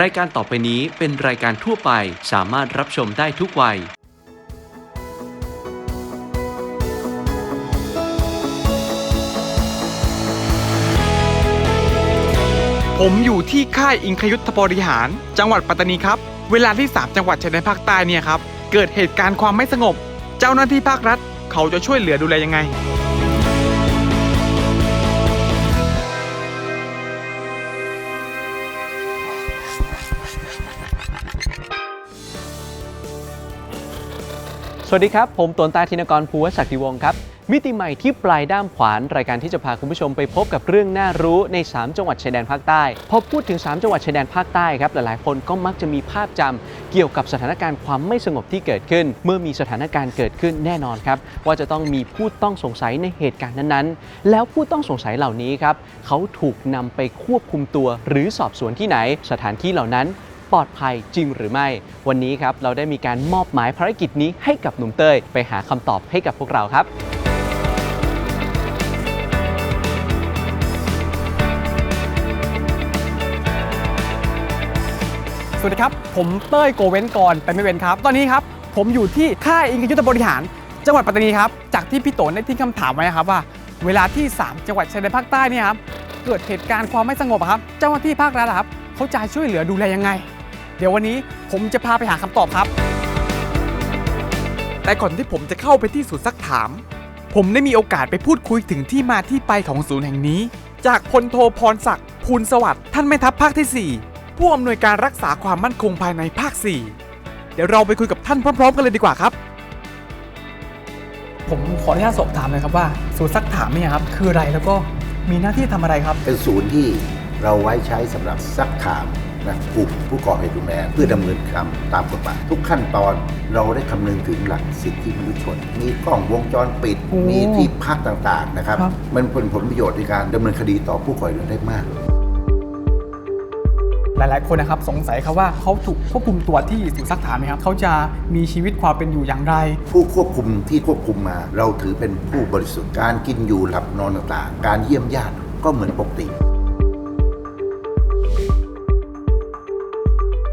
รายการต่อไปนี้เป็นรายการทั่วไปสามารถรับชมได้ทุกวัย ผมอยู่ที่ค่ายอิงคยุทธบริหาร จังหวัดปัตตานีครับ เวลาที่ 3 จังหวัดชายแดนภาคใต้เนี่ยครับ เกิดเหตุการณ์ความไม่สงบ เจ้าหน้าที่ภาครัฐ เขาจะช่วยเหลือดูแลยังไง สวัสดีครับ ผมตนตาธินกรภูวศักดิวงศ์ครับ มิติใหม่ที่ปลายด้ามขวาน รายการที่จะพาคุณผู้ชมไปพบกับเรื่องน่ารู้ใน 3 จังหวัดชายแดนภาคใต้ พอพูดถึง 3 จังหวัดชายแดนภาคใต้ครับ หลายๆ คนก็มักจะมีภาพจำเกี่ยวกับสถานการณ์ความไม่สงบที่เกิดขึ้น เมื่อมีสถานการณ์เกิดขึ้นแน่นอนครับ ว่าจะต้องมีผู้ต้องสงสัยในเหตุการณ์นั้นๆ แล้วผู้ต้องสงสัยเหล่านี้ครับเขาถูกนำไปควบคุมตัว หรือสอบสวนที่ไหน สถานที่เหล่านั้น ปลอดภัยจริงหรือไม่ วันนี้ครับเราได้มีการมอบหมายภารกิจนี้ให้กับหนุ่มเต้ยไปหาคำตอบให้กับพวกเราครับสวัสดีครับ ผมเต้ยโกเว้นก่อนแต่ไม่เว้นครับ ตอนนี้ครับ ผมอยู่ที่ค่ายอิงคยุทธบริหาร จังหวัดปัตตานีครับ จากที่พี่โตนได้ทิ้งคำถามไว้ครับว่า เวลาที่ 3 จังหวัดชายแดนภาคใต้เนี่ยครับ เกิดเหตุการณ์ความไม่สงบครับ เจ้าหน้าที่ภาครัฐครับ เขาจะช่วยเหลือดูแลยังไง เดี๋ยววันนี้ผมจะพาไปหาคำตอบครับ แต่ก่อนที่ผมจะเข้าไปที่ศูนย์ซักถาม ผมได้มีโอกาสไปพูดคุยถึงที่มาที่ไปของศูนย์แห่งนี้ จากพลโทพรศักดิ์ภูลสวัสดิ์ท่านแม่ทัพภาคที่ 4 ผู้อำนวยการรักษาความมั่นคงภายในภาค 4 เดี๋ยวเราไปคุยกับท่านพร้อม ๆ กันเลยดีกว่าครับ ผมขออนุญาตสอบถามเลยครับว่า ศูนย์ซักถามเนี่ยครับคืออะไรแล้วก็มีหน้าที่ทำอะไรครับ เป็นศูนย์ที่เราไว้ใช้สำหรับซักถาม นะกลุ่มผู้ก่อเหตุรุนแรงเพื่อดำเนินการตามกฎหมายทุกขั้นตอนเราได้คำนึงถึงหลักสิทธิมนุษยชน มีกล้องวงจรปิด โอ้มีที่พักต่างๆนะครับ ครับ มันเป็นผลประโยชน์ในการดำเนินคดีต่อผู้ก่อเหตุได้มาก หลาย ๆ คนนะครับสงสัยครับว่าเขาถูกควบคุมตัวที่ศูนย์ซักถามไหมครับเขาจะมีชีวิตความเป็นอยู่อย่างไร ผู้ควบคุมที่ควบคุมมา เราถือเป็นผู้บริสุทธิ์การกินอยู่หลับนอนต่างๆ การเยี่ยมญาติก็เหมือนปกติ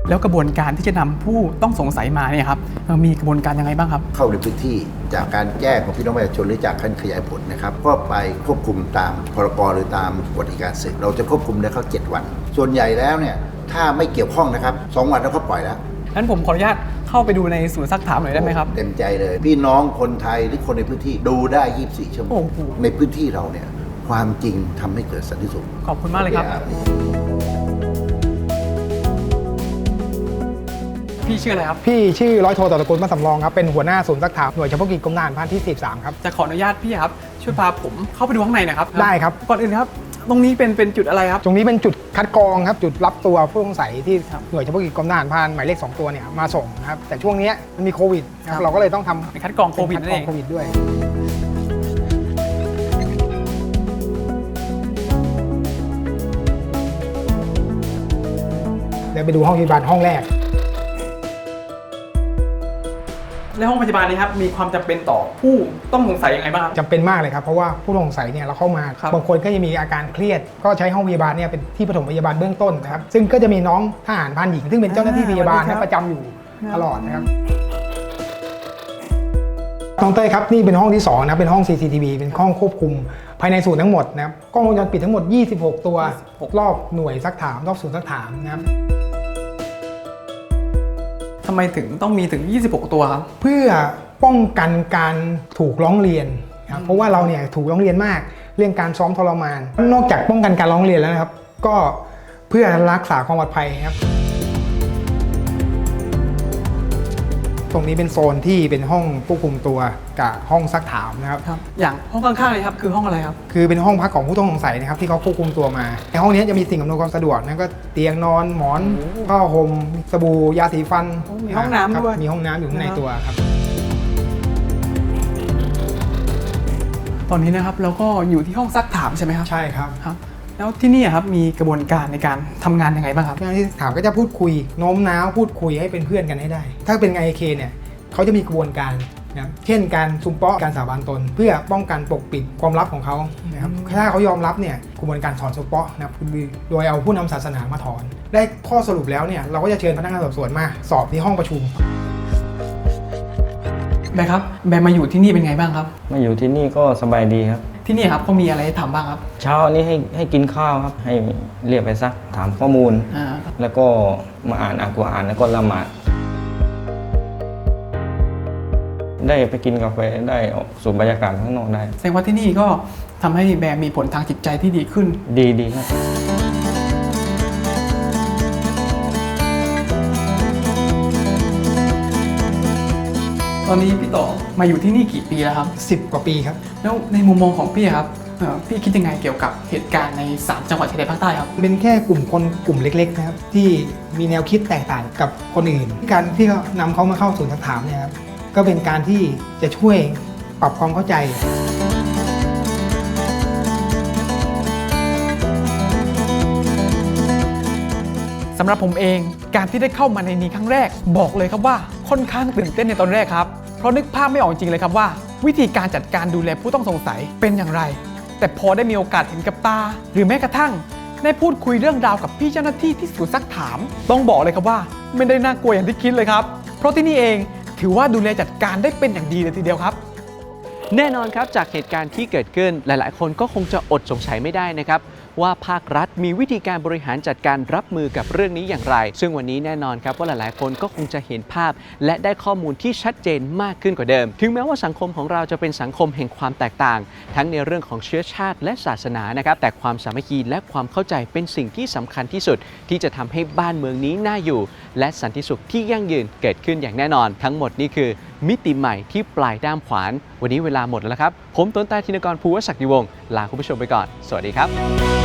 แล้วกระบวนการที่จะนำผู้ต้องสงสัยมาเนี่ยครับเอ่อมีกระบวนการยังไงบ้างครับ เข้าในพื้นที่จากการแจ้งของพี่น้องประชาชนหรือจากการขยายผลนะครับก็ไปควบคุมตามพรกหรือตามกฎอัยการศึกเราจะควบคุมได้เข้า7วัน ส่วนใหญ่แล้วเนี่ยถ้าไม่เกี่ยวข้องนะครับสองวันแล้วก็ปล่อยแล้วงั้นผมขออนุญาตเข้าไปดูในศูนย์ซักถามหน่อยได้ไหมครับ เต็มใจเลย พี่น้องคนไทยหรือคนในพื้นที่ดูได้ 24 ชั่วโมงโอ้โหในพื้นที่เราเนี่ยความจริงทำให้เกิดสันติสุขขอบคุณมากเลยครับ พี่ชื่ออะไรครับ พี่ชื่อร้อยโทต่อตระกูลมาสำรองครับ เป็นหัวหน้าศูนย์ซักถามหน่วยเฉพาะกิจกรมทหารพรานที่13ครับ จะขออนุญาตพี่ครับ ช่วยพาผมเข้าไปดูข้างในหนะครับ ได้ครับ ก่อนอื่นครับ ตรงนี้เป็นเป็นจุดอะไรครับ ตรงนี้เป็นจุดคัดกรองครับ จุดรับตัวผู้ต้องสงสัยที่ครับหน่วยเฉพาะกิจกรมทหารพรานหมายเลข 2 ตัวเนี่ยมาส่งนะครับ แต่ช่วงเนี้ยมันมีโควิดนะคครัรับบเราก็เลยต้องทำเป็นคัดกรองโควิดเป็นั่นคัเอดกรองโควิดด้วยเดี๋ยวไปดูห้องพยาบาลห้องแรก ในห้องพยาบาลนี้ครับมีความจำเป็นต่อผู้ต้องสงสัยยังไงบ้างครับ จำเป็นมากเลยครับ เพราะว่าผู้ต้องสงสัยเนี่ยเราเข้ามาครับ บางคนก็จะมีอาการเครียด ก็ใช้ห้องพยาบาลเนี่ยเป็นที่ปฐมพยาบาลเบื้องต้นนะครับ ซึ่งก็จะมีน้องทหารพรานหญิง ซึ่งเป็นเจ้าหน้าที่พยาบาลอ่าสวัสดีครับนะประจำอยู่ตลอดนะครับน้องเต้ยครับนี่เป็นห้องที่2นะครับเป็นห้อง CCTV เป็นห้องควบคุม ภายในศูนย์ทั้งหมดนะครับกล้องวงจรปิดทั้งหมด 26 ตัว รอบหน่วยซักถามรอบศูนย์ซักถามนะครับ ทำไมถึงต้องมีถึง 26 ตัวครับ เพื่อป้องกันการถูกร้องเรียนนะครับเพราะว่าเราเนี่ยถูกร้องเรียนมาก เรื่องการซ้อมทรมาน นอกจากป้องกันการร้องเรียนแล้วนะครับ ก็เพื่อรักษาความปลอดภัยครับ ตรงนี้เป็นโซนที่เป็นห้องควบคุมตัวกับห้องซักถามนะครับ ครับ อย่างห้องข้างๆเลยครับคือห้องอะไรครับ คือเป็นห้องพักของผู้ต้องสงสัยนะครับที่เขาควบคุมตัวมา ในห้องนี้จะมีสิ่งอำนวยความสะดวกนะก็เตียงนอนหมอนผ้าห่มสบู่ยาสีฟันโอ้มีห้องน้ำครับด้วยมีห้องน้ำอยู่ข้างในนะครับตัวครับ ตอนนี้นะครับเราก็อยู่ที่ห้องซักถามใช่ไหมครับ ใช่ครับ ครับ แล้วที่นี่ครับมีกระบวนการในการทำงานยังไงบ้างครับงานที่ถามก็จะพูดคุยโน้มน้าวพูดคุยให้เป็นเพื่อนกันให้ได้ ถ้าเป็น IK เนี่ยเขาจะมีกระบวนการนะครับเช่นการซุมเปาะการสาบานตน เพื่อป้องกันปกปิดความลับของเขานะครับถ้าเขายอมรับเนี่ยกระบวนการถอนซุมเปาะนะครับคือโดยเอาผู้นำศาสนามาถอน ได้ข้อสรุปแล้วเนี่ยเราก็จะเชิญพนักงานสอบสวนมาสอบที่ห้องประชุมแบร์ครับแบร์มาอยู่ที่นี่เป็นไงบ้างครับ มาอยู่ที่นี่ก็สบายดีครับ ที่นี่ครับเขามีอะไรให้ทำบ้างครับ เช้านี้ให้ให้กินข้าวครับ ให้เรียกไปซักถามข้อมูล อ่า แล้วก็มาอ่านอัลกุรอานแล้วก็ละหมาดได้ไปกินกาแฟได้ออกสูดบรรยากาศข้างนอกได้ แสดงว่าที่นี่ก็ทำให้แบร์มีผลทางจิตใจที่ดีขึ้น ดีดีครับ ตอนนี้พี่ต่อมาอยู่ที่นี่กี่ปีแล้วครับ 10 กว่าปีครับ แล้วในมุมมองของพี่ครับเอ่อพี่คิดยังไงเกี่ยวกับเหตุการณ์ใน 3 จังหวัดชายแดนภาคใต้ครับ เป็นแค่กลุ่มคนกลุ่มเล็กๆนะครับที่มีแนวคิดแตกต่างกับคนอื่น การที่เขานำเขามาเข้าศูนย์สักถามเนี่ยครับก็เป็นการที่จะช่วยปรับความเข้าใจ สำหรับผมเองการที่ได้เข้ามาในนี้ครั้งแรกบอกเลยครับว่า ค่อนข้างตื่นเต้นในตอนแรกครับ เพราะนึกภาพไม่ออกจริงเลยครับว่า วิธีการจัดการดูแลผู้ต้องสงสัยเป็นอย่างไร แต่พอได้มีโอกาสเห็นกับตา หรือแม้กระทั่งได้พูดคุยเรื่องราวกับพี่เจ้าหน้าที่ที่ศูนซักถาม ต้องบอกเลยครับว่า ไม่ได้น่ากลัวอย่างที่คิดเลยครับ เพราะที่นี่เองถือว่าดูแลจัดการได้เป็นอย่างดีเลยทีเดียวครับแน่นอนครับจากเหตุการณ์ที่เกิดขึ้นหลาย ๆ คนก็คงจะอดสงสัยไม่ได้นะครับ ว่าภาครัฐมีวิธีการบริหารจัดการรับมือกับเรื่องนี้อย่างไร ซึ่งวันนี้แน่นอนครับว่าหลาย ๆ คนก็คงจะเห็นภาพ และได้ข้อมูลที่ชัดเจนมากขึ้นกว่าเดิม ถึงแม้ว่าสังคมของเราจะเป็นสังคมแห่งความแตกต่าง ทั้งในเรื่องของเชื้อชาติและศาสนานะครับแต่ความสามัคคีและความเข้าใจเป็นสิ่งที่สำคัญที่สุด ที่จะทำให้บ้านเมืองนี้น่าอยู่ และสันติสุขที่ยั่งยืนเกิดขึ้นอย่างแน่นอน ทั้งหมดนี่คือ มิติใหม่ที่ปลายด้ามขวาน วันนี้เวลาหมดแล้วครับ ผมต้นตาธินกรภูวศักดิ์วงศ์ลาคุณผู้ชมไปก่อน สวัสดีครับ